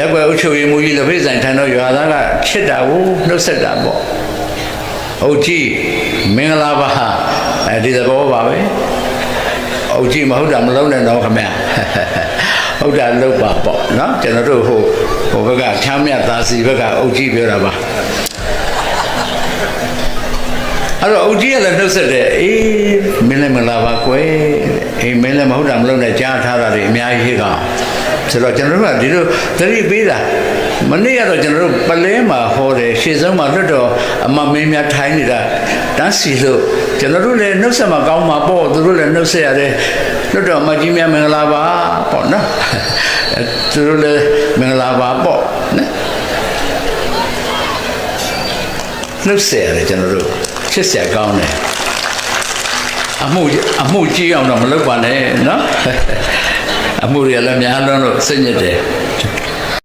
ရက်ွယ်အုပ်ချုပ်ရေးမူကြီးလက်ဖေးဆိုင်ထံတော်ရွာသားကချစ်တာကိုနှုတ်ဆက်တာပေါ့အုတ်ကြီးမင်္ဂလာပါအဲဒီသဘောပါပဲအုတ်ကြီးမဟုတ်တာမလုံးနဲ့တော့ခမရဟုတ်တာလုပ်ပါပေါ့နော်ကျွန်တော်တို့ဟိုဟိုဘက်ကချမ်းမြတ်သားစီဘက်ကအုတ်ကြီးပြောတာပါအဲ့တော့အုတ်ကြီးကလည်းနှုတ်ဆက်တယ်အေးမင်းလည်းမလာပါကွယ်အေးမင်းလည်းမဟုတ်တာမလုပ်နဲ့ကြားထားတာတွေအများကြီးကောင် ဆိုတော့ကျွန်တော်တို့ကဒီလိုသတိပေးတာမနေ့ကတော့ကျွန်တော်တို့ပလဲမှာဟောတယ်ရှေ့ဆုံးမှာလွတ်တော်အမမင်းများထိုင်းနေတာတန်းစီလို့ကျွန်တော်တို့လည်းနှုတ်ဆက်မှာကောင်းမှာပေါ့သူတို့လည်းနှုတ်ဆက်ရတယ်လွတ်တော်အမကြီးများမင်္ဂလာပါပေါ့နော်အဲသူတို့လည်းမင်္ဂလာပါပေါ့နော်နှုတ်ဆက်ရတယ်ကျွန်တော်တို့ချစ်ဆက်ကောင်းတယ်အမှုအမှုကြီးအောင်တော့မလုပ်ပါနဲ့နော် အမှုတွေလည်းများလုံးလို့စိတ်ညစ်တယ်